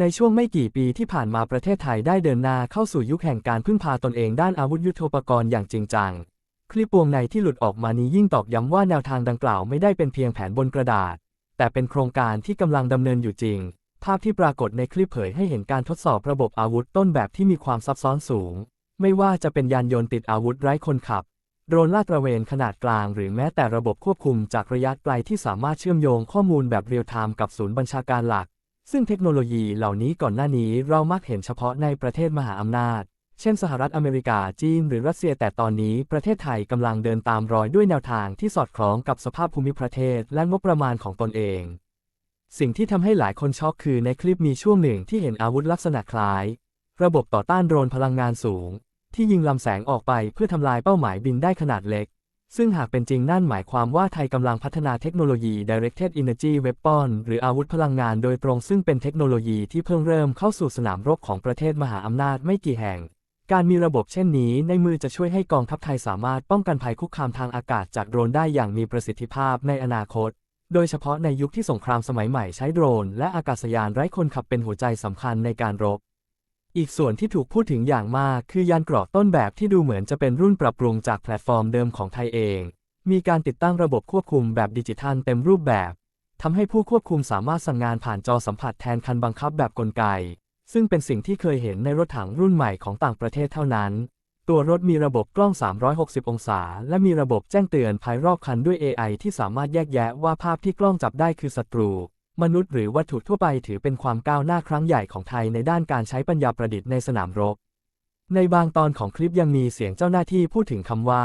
ในช่วงไม่กี่ปีที่ผ่านมาประเทศไทยได้เดินหน้าเข้าสู่ยุคแห่งการพึ่งพาตนเองด้านอาวุธยุทโธปกรณ์อย่างจริงจัง คลิปวงในที่หลุดออกมานี้ยิ่งตอกย้ำว่าแนวทางดังกล่าวไม่ได้เป็นเพียงแผนบนกระดาษ แต่เป็นโครงการที่กำลังดำเนินอยู่จริง ภาพที่ปรากฏในคลิปเผยให้เห็นการทดสอบระบบอาวุธต้นแบบที่มีความซับซ้อนสูง ไม่ว่าจะเป็นยานยนต์ติดอาวุธไร้คนขับ โดรนลาดตระเวนขนาดกลาง หรือแม้แต่ระบบควบคุมจากระยะไกลที่สามารถเชื่อมโยงข้อมูลแบบเรียลไทม์กับศูนย์บัญชาการหลัก ซึ่งเทคโนโลยีเหล่านี้ก่อนหน้านี้เรามักเห็นเฉพาะในประเทศมหาอำนาจ เช่นสหรัฐอเมริกา จีน หรือรัสเซีย แต่ตอนนี้ประเทศไทยกำลังเดินตามรอยด้วยแนวทางที่สอดคล้องกับสภาพภูมิประเทศและงบประมาณของตนเอง สิ่งที่ทำให้หลายคนช็อกคือในคลิปมีช่วงหนึ่งที่เห็นอาวุธลักษณะคล้าย ระบบต่อต้านโดรนพลังงานสูง ที่ยิงลำแสงออกไปเพื่อทำลายเป้าหมายบินได้ขนาดเล็ก ซึ่งหากเป็นจริงนั่นหมายความว่าไทยกำลังพัฒนาเทคโนโลยี Directed Energy Weapon หรืออาวุธพลังงานโดยตรงซึ่งเป็นเทคโนโลยีที่เพิ่งเริ่มเข้าสู่สนามรบของประเทศมหาอำนาจไม่กี่แห่ง การมีระบบเช่นนี้ในมือจะช่วยให้กองทัพไทยสามารถป้องกันภัยคุกคามทางอากาศจากโดรนได้อย่างมีประสิทธิภาพในอนาคต โดยเฉพาะในยุคที่สงครามสมัยใหม่ใช้โดรน และอากาศยานไร้คนขับเป็นหัวใจสำคัญในการรบ อีกส่วนที่ถูกพูดถึงอย่างมากคือยานเกราะต้นแบบที่ดูเหมือนจะเป็นรุ่นปรับปรุงจากแพลตฟอร์มเดิมของไทยเอง มีการติดตั้งระบบควบคุมแบบดิจิทัลเต็มรูปแบบทำให้ผู้ควบคุมสามารถสั่งงานผ่านจอสัมผัสแทนคันบังคับแบบกลไก ซึ่งเป็นสิ่งที่เคยเห็นในรถถังรุ่นใหม่ของต่างประเทศเท่านั้น ตัวรถมีระบบกล้อง 360 องศา และมีระบบแจ้งเตือนภายรอบคันด้วย AI ที่สามารถแยกแยะว่าภาพที่กล้องจับได้คือศัตรู มนุษย์หรือวัตถุทั่วไปถือเป็นความก้าวหน้าครั้งใหญ่ของไทยในด้านการใช้ปัญญาประดิษฐ์ในสนามรบ ในบางตอนของคลิปยังมีเสียงเจ้าหน้าที่พูดถึงคำว่า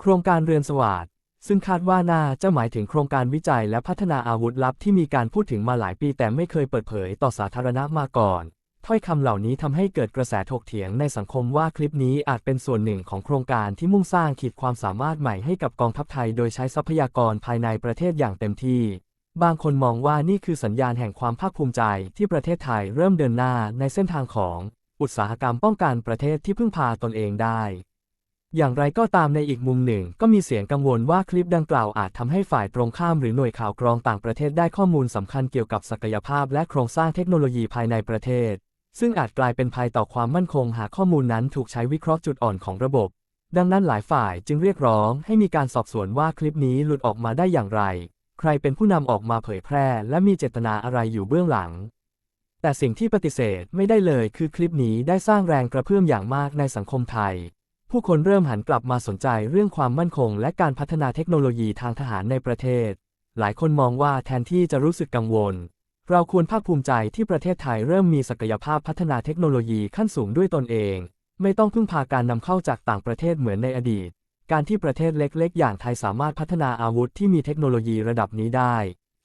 โครงการเรือนสวัสดซึ่งคาดว่าน่าจะหมายถึงโครงการวิจัยและพัฒนาอาวุธลับที่มีการพูดถึงมาหลายปีแต่ไม่เคยเปิดเผยต่อสาธารณะมาก่อน ถ้อยคำเหล่านี้ทำให้เกิดกระแสถกเถียงในสังคมว่าคลิปนี้อาจเป็นส่วนหนึ่งของโครงการที่มุ่งสร้างขีดความสามารถใหม่ให้กับกองทัพไทย โดยใช้ทรัพยากรภายในประเทศอย่างเต็มที่ บางคนมองว่านี่คือสัญญาณแห่งความภาคภูมิใจที่ประเทศไทยเริ่มเดินหน้าในเส้นทางของอุตสาหกรรมป้องกันประเทศที่พึ่งพาตนเองได้ อย่างไรก็ตามในอีกมุมหนึ่งก็มีเสียงกังวลว่าคลิปดังกล่าวอาจทำให้ฝ่ายตรงข้ามหรือหน่วยข่าวกรองต่างประเทศได้ข้อมูลสำคัญเกี่ยวกับศักยภาพและโครงสร้างเทคโนโลยีภายในประเทศ ซึ่งอาจกลายเป็นภัยต่อความมั่นคงหากข้อมูลนั้นถูกใช้วิเคราะห์จุดอ่อนของระบบ ดังนั้นหลายฝ่ายจึงเรียกร้องให้มีการสอบสวนว่าคลิปนี้หลุดออกมาได้อย่างไร ใครเป็นผู้นำออกมาเผยแพร่ และมีเจตนาอะไรอยู่เบื้องหลัง แต่สิ่งที่ปฏิเสธไม่ได้เลยคือคลิปนี้ได้สร้างแรงกระเพื่อมอย่างมากในสังคมไทย ผู้คนเริ่มหันกลับมาสนใจเรื่องความมั่นคง และการพัฒนาเทคโนโลยีทางทหารในประเทศ หลายคนมองว่าแทนที่จะรู้สึกกังวล เราควรภาคภูมิใจที่ประเทศไทยเริ่มมีศักยภาพพัฒนาเทคโนโลยีขั้นสูงด้วยตนเอง ไม่ต้องพึ่งพาการนำเข้าจากต่างประเทศเหมือนในอดีต การที่ประเทศเล็กๆ อย่างไทยสามารถพัฒนาอาวุธที่มีเทคโนโลยีระดับนี้ได้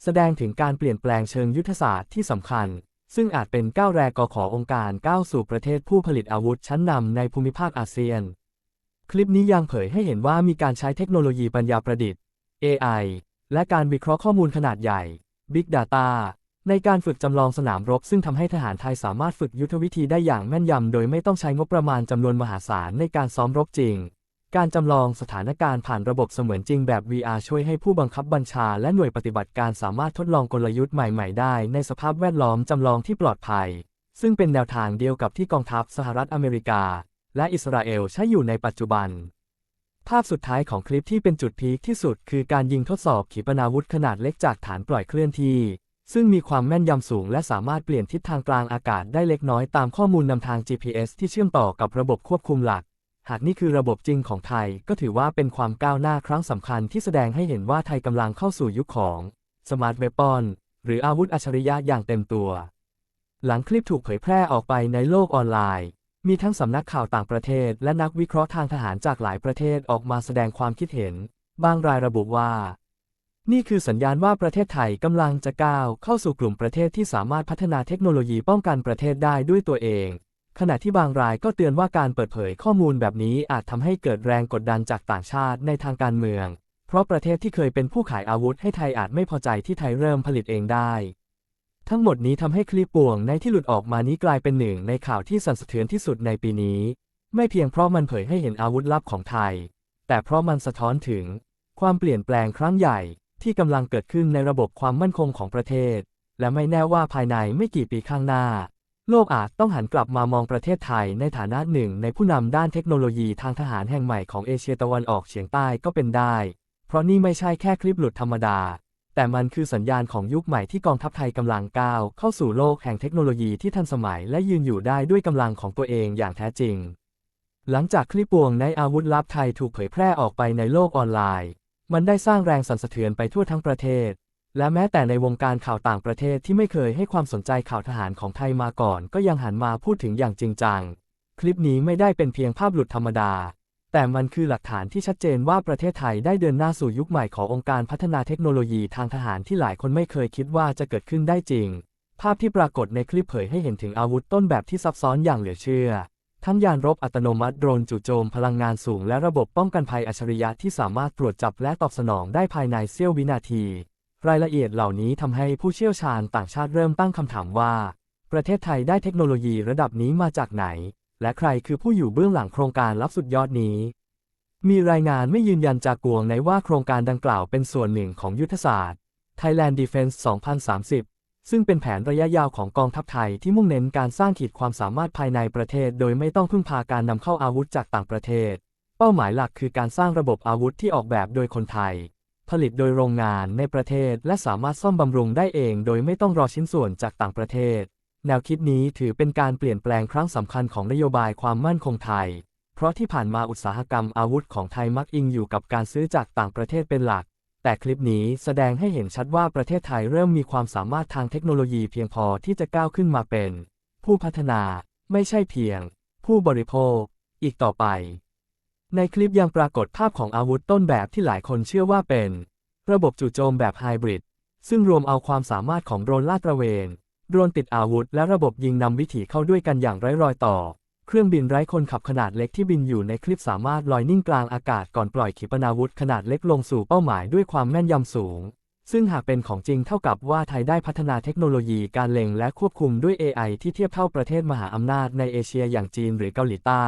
แสดงถึงการเปลี่ยนแปลงเชิงยุทธศาสตร์ที่สำคัญ ซึ่งอาจเป็นก้าวแรกกขององค์การก้าวสู่ประเทศผู้ผลิตอาวุธชั้นนำในภูมิภาคอาเซียน คลิปนี้ยังเผยให้เห็นว่ามีการใช้เทคโนโลยีปัญญาประดิษฐ์ AI และการวิเคราะห์ข้อมูลขนาดใหญ่ Big Data ในการฝึกจำลองสนามรบ ซึ่งทำให้ทหารไทยสามารถฝึกยุทธวิธีได้อย่างแม่นยำ โดยไม่ต้องใช้งบประมาณจำนวนมหาศาลในการซ้อมรบจริง การจำลองสถานการณ์ผ่านระบบเสมือนจริงแบบ VR ช่วยให้ผู้บังคับบัญชาและหน่วยปฏิบัติการสามารถทดลองกลยุทธ์ใหม่ๆ ได้ในสภาพแวดล้อมจำลองที่ปลอดภัย ซึ่งเป็นแนวทางเดียวกับที่กองทัพสหรัฐอเมริกา และอิสราเอลใช้อยู่ในปัจจุบัน ภาพสุดท้ายของคลิปที่เป็นจุดพีคที่สุด คือการยิงทดสอบขีปนาวุธขนาดเล็กจากฐานปล่อยเคลื่อนที่ ซึ่งมีความแม่นยำสูง และสามารถเปลี่ยนทิศทางกลางอากาศได้เล็กน้อยตามข้อมูลนำทาง GPS ที่เชื่อมต่อกับระบบควบคุมหลัก หากนี่คือระบบจริงของไทย ก็ถือว่าเป็นความก้าวหน้าครั้งสำคัญที่แสดงให้เห็นว่าไทยกำลังเข้าสู่ยุคของ Smart Weapon หรืออาวุธอัจฉริยะอย่างเต็มตัว หลังคลิปถูกเผยแพร่ออกไปในโลกออนไลน์ มีทั้งสำนักข่าวต่างประเทศ และนักวิเคราะห์ทางทหารจากหลายประเทศออกมาแสดงความคิดเห็น บางรายระบุว่า นี่คือสัญญาณว่าประเทศไทยกำลังจะก้าวเข้าสู่กลุ่มประเทศที่สามารถพัฒนาเทคโนโลยีป้องกันประเทศได้ด้วยตัวเอง ขณะที่บางรายก็เตือนว่าการเปิดเผยข้อมูลแบบนี้อาจทำให้เกิดแรงกดดันจากต่างชาติในทางการเมือง เพราะประเทศที่เคยเป็นผู้ขายอาวุธให้ไทยอาจไม่พอใจที่ไทยเริ่มผลิตเองได้ ทั้งหมดนี้ทำให้คลิปป่วงในที่หลุดออกมานี้กลายเป็นหนึ่งในข่าวที่สั่นสะเทือนที่สุดในปีนี้ ไม่เพียงเพราะมันเผยให้เห็นอาวุธลับของไทย แต่เพราะมันสะท้อนถึง ความเปลี่ยนแปลงครั้งใหญ่ที่กำลังเกิดขึ้นในระบบความมั่นคงของประเทศ และไม่แน่ว่าภายในไม่กี่ปีข้างหน้า โลกอาจต้องหันกลับมามองประเทศไทยในฐานะหนึ่งในผู้นำด้านเทคโนโลยีทางทหารแห่งใหม่ของเอเชียตะวันออกเฉียงใต้ก็เป็นได้ เพราะนี่ไม่ใช่แค่คลิปหลุดธรรมดา แต่มันคือสัญญาณของยุคใหม่ที่กองทัพไทยกำลังก้าวเข้าสู่โลกแห่งเทคโนโลยีที่ทันสมัยและยืนอยู่ได้ด้วยกำลังของตัวเองอย่างแท้จริง หลังจากคลิปปวงในอาวุธลับไทยถูกเผยแพร่ออกไปในโลกออนไลน์ มันได้สร้างแรงสั่นสะเทือนไปทั่วทั้งประเทศ และแม้แต่ในวงการข่าวต่างประเทศที่ไม่เคยให้ความสนใจข่าวทหารของไทยมาก่อน ก็ยังหันมาพูดถึงอย่างจริงจัง คลิปนี้ไม่ได้เป็นเพียงภาพหลุดธรรมดา แต่มันคือหลักฐานที่ชัดเจนว่าประเทศไทยได้เดินหน้าสู่ยุคใหม่ขององค์การพัฒนาเทคโนโลยีทางทหารที่หลายคนไม่เคยคิดว่าจะเกิดขึ้นได้จริง ภาพที่ปรากฏในคลิปเผยให้เห็นถึงอาวุธต้นแบบที่ซับซ้อนอย่างเหลือเชื่อ ทั้งยานรบอัตโนมัติโดรนจู่โจมพลังงานสูงและระบบป้องกันภัยอัจฉริยะที่สามารถตรวจจับและตอบสนองได้ภายในเสี้ยววินาที รายละเอียดเหล่านี้ทำให้ผู้เชี่ยวชาญต่างชาติเริ่มตั้งคำถามว่า ประเทศไทยได้เทคโนโลยีระดับนี้มาจากไหน และใครคือผู้อยู่เบื้องหลังโครงการลับสุดยอดนี้ มีรายงานไม่ยืนยันจากกวงในว่าโครงการดังกล่าวเป็นส่วนหนึ่งของยุทธศาสตร์ Thailand Defense 2030 ซึ่งเป็นแผนระยะยาวของกองทัพไทยที่มุ่งเน้นการสร้างขีดความสามารถภายในประเทศ โดยไม่ต้องพึ่งพาการนำเข้าอาวุธจากต่างประเทศ เป้าหมายหลักคือการสร้างระบบอาวุธที่ออกแบบโดยคนไทย ผลิตโดยโรงงานในประเทศ และสามารถซ่อมบำรุงได้เองโดยไม่ต้องรอชิ้นส่วนจากต่างประเทศ แนวคิดนี้ถือเป็นการเปลี่ยนแปลงครั้งสำคัญของนโยบายความมั่นคงไทย เพราะที่ผ่านมาอุตสาหกรรมอาวุธของไทยมักอิงอยู่กับการซื้อจากต่างประเทศเป็นหลัก แต่คลิปนี้แสดงให้เห็นชัดว่าประเทศไทยเริ่มมีความสามารถทางเทคโนโลยีเพียงพอที่จะก้าวขึ้นมาเป็น ผู้พัฒนาไม่ใช่เพียง ผู้บริโภค อีกต่อไป ในคลิปยังปรากฏภาพของอาวุธต้นแบบที่หลายคนเชื่อว่าเป็น ระบบจู่โจมแบบไฮบริด ซึ่งรวมเอาความสามารถของโดรนลาดตระเวน โดรนติดอาวุธและระบบยิงนำวิถีเข้าด้วยกันอย่างไร้รอยต่อ เครื่องบินไร้คนขับขนาดเล็กที่บินอยู่ในคลิปสามารถลอยนิ่งกลางอากาศก่อนปล่อยขีปนาวุธขนาดเล็กลงสู่เป้าหมายด้วยความแม่นยำสูง ซึ่งหากเป็นของจริงเท่ากับว่าไทยได้พัฒนาเทคโนโลยีการเล็งและควบคุมด้วย AI ที่เทียบเท่าประเทศมหาอำนาจในเอเชียอย่างจีนหรือเกาหลีใต้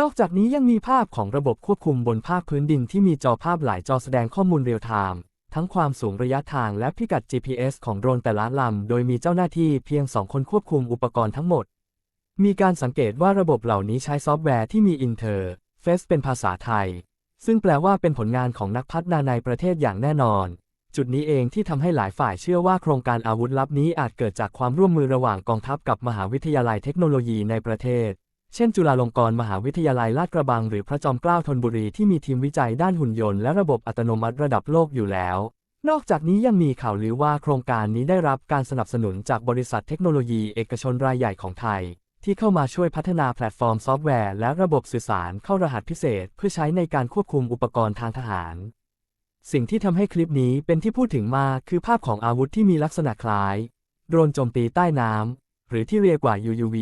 นอกจากนี้ยังมีภาพของระบบควบคุมบนภาคพื้นดินที่มีจอภาพหลายจอแสดงข้อมูลเรียลไทม์ทั้งความสูงระยะทางและพิกัด GPS ของโดรนแต่ละลำ โดยมีเจ้าหน้าที่เพียงสองคนควบคุมอุปกรณ์ทั้งหมด มีการสังเกตว่าระบบเหล่านี้ใช้ซอฟต์แวร์ที่มีอินเทอร์เฟซเป็นภาษาไทย ซึ่งแปลว่าเป็นผลงานของนักพัฒนาในประเทศอย่างแน่นอน จุดนี้เองที่ทำให้หลายฝ่ายเชื่อว่าโครงการอาวุธลับนี้อาจเกิดจากความร่วมมือระหว่างกองทัพกับมหาวิทยาลัยเทคโนโลยีในประเทศ เช่น จุฬาลงกรณ์มหาวิทยาลัยลาดกระบังหรือพระจอมเกล้าธนบุรีที่มีทีมวิจัยด้านหุ่นยนต์และระบบอัตโนมัติระดับโลกอยู่แล้ว นอกจากนี้ยังมีข่าวลือว่าโครงการนี้ได้รับการสนับสนุนจากบริษัทเทคโนโลยีเอกชนรายใหญ่ของไทย ที่เข้ามาช่วยพัฒนาแพลตฟอร์มซอฟต์แวร์และระบบสื่อสารเข้ารหัสพิเศษ เพื่อใช้ในการควบคุมอุปกรณ์ทางทหาร สิ่งที่ทำให้คลิปนี้เป็นที่พูดถึงมากคือภาพของอาวุธที่มีลักษณะคล้ายโดรนโจมตีใต้น้ำหรือที่เรียกว่า UUV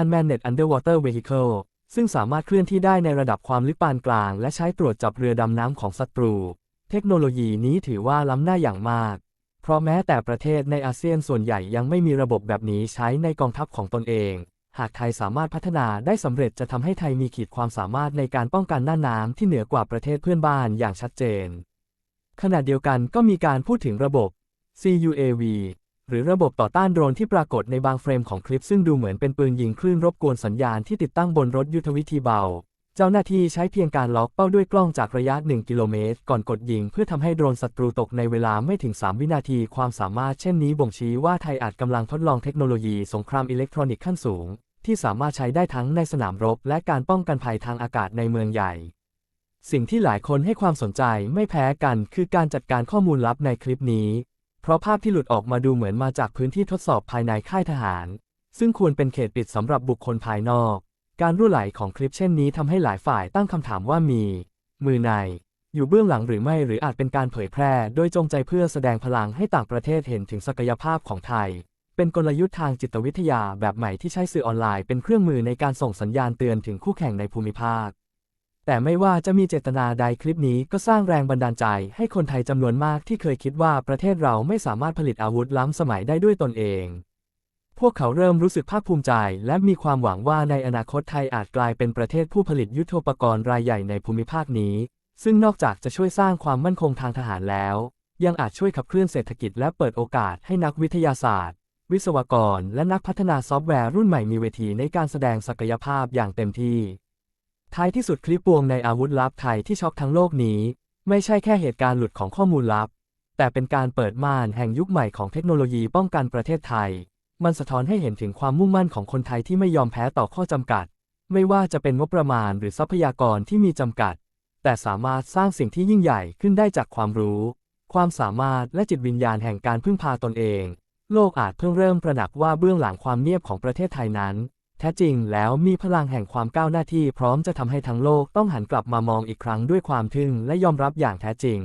Unmanned Underwater Vehicle ซึ่งสามารถเคลื่อนที่ได้ในระดับความลึกปานกลาง และใช้ตรวจจับเรือดำน้ำของศัตรู เทคโนโลยีนี้ถือว่าล้ำหน้าอย่างมาก เพราะแม้แต่ประเทศในอาเซียนส่วนใหญ่ยังไม่มีระบบแบบนี้ใช้ในกองทัพของตนเอง หากไทยสามารถพัฒนาได้สำเร็จจะทำให้ไทยมีขีดความสามารถในการป้องกันหน้าน้ำที่เหนือกว่าประเทศเพื่อนบ้านอย่างชัดเจน ขณะเดียวกันก็มีการพูดถึงระบบ CUAV หรือระบบต่อต้านโดรนที่ปรากฏในบางเฟรมของคลิปซึ่งดูเหมือนเป็นปืนยิงคลื่นรบกวนสัญญาณที่ติดตั้งบนรถยุทธวิธีเบา เจ้าหน้าที่ใช้เพียงการล็อกเป้าด้วยกล้องจากระยะ 1 กิโลเมตร ก่อนกดยิงเพื่อทำให้โดรนศัตรูตกในเวลาไม่ถึง 3 วินาที ความสามารถเช่นนี้บ่งชี้ว่าไทยอาจกำลังทดลองเทคโนโลยีสงครามอิเล็กทรอนิกส์ขั้นสูง ที่สามารถใช้ได้ทั้งในสนามรบ และการป้องกันภัยทางอากาศในเมืองใหญ่สิ่งที่หลายคนให้ความสนใจไม่แพ้กันคือการจัดการข้อมูลลับในคลิปนี้ เพราะภาพที่หลุดออกมาดูเหมือนมาจากพื้นที่ทดสอบภายในค่ายทหาร ซึ่งควรเป็นเขตปิดสำหรับบุคคลภายนอก การรั่วไหลของคลิปเช่นนี้ทำให้หลายฝ่ายตั้งคำถามว่ามี มือใน อยู่เบื้องหลังหรือไม่หรืออาจเป็นการเผยแพร่ โดยจงใจเพื่อแสดงพลังให้ต่างประเทศเห็นถึงศักยภาพของไทย เป็นกลยุทธ์ทางจิตวิทยาแบบใหม่ที่ใช้สื่อออนไลน์เป็นเครื่องมือในการส่งสัญญาณเตือนถึงคู่แข่งในภูมิภาค แต่ไม่ว่าจะมีเจตนาใดคลิปนี้ก็สร้างแรงบันดาลใจให้คนไทยจำนวนมากที่เคยคิดว่าประเทศเราไม่สามารถผลิตอาวุธล้ำสมัยได้ด้วยตนเอง พวกเขาเริ่มรู้สึกภาคภูมิใจ และมีความหวังว่าในอนาคตไทยอาจกลายเป็นประเทศผู้ผลิตยุทโธปกรณ์รายใหญ่ในภูมิภาคนี้ ซึ่งนอกจากจะช่วยสร้างความมั่นคงทางทหารแล้ว ยังอาจช่วยขับเคลื่อนเศรษฐกิจและเปิดโอกาสให้นักวิทยาศาสตร์ วิศวกร และนักพัฒนาซอฟต์แวร์รุ่นใหม่มีเวทีในการแสดงศักยภาพอย่างเต็มที่ ท้ายที่สุดคลิปวงในอาวุธลับไทยที่ช็อกทั้งโลกนี้ ไม่ใช่แค่เหตุการณ์หลุดของข้อมูลลับ แต่เป็นการเปิดม่านแห่งยุคใหม่ของเทคโนโลยีป้องกันประเทศไทย มันสะท้อนให้เห็นถึงความมุ่งมั่นของคนไทยที่ไม่ยอมแพ้ต่อข้อจำกัด ไม่ว่าจะเป็นงบประมาณหรือทรัพยากรที่มีจำกัด แต่สามารถสร้างสิ่งที่ยิ่งใหญ่ขึ้นได้จากความรู้ ความสามารถและจิตวิญญาณแห่งการพึ่งพาตนเอง โลกอาจเพิ่งเริ่มประหนักว่าเบื้องหลังความเงียบของประเทศไทยนั้น แท้จริงแล้วมีพลังแห่งความก้าวหน้าที่พร้อมจะทำให้ทั้งโลกต้องหันกลับมามองอีกครั้งด้วยความทึ่งและยอมรับอย่างแท้จริง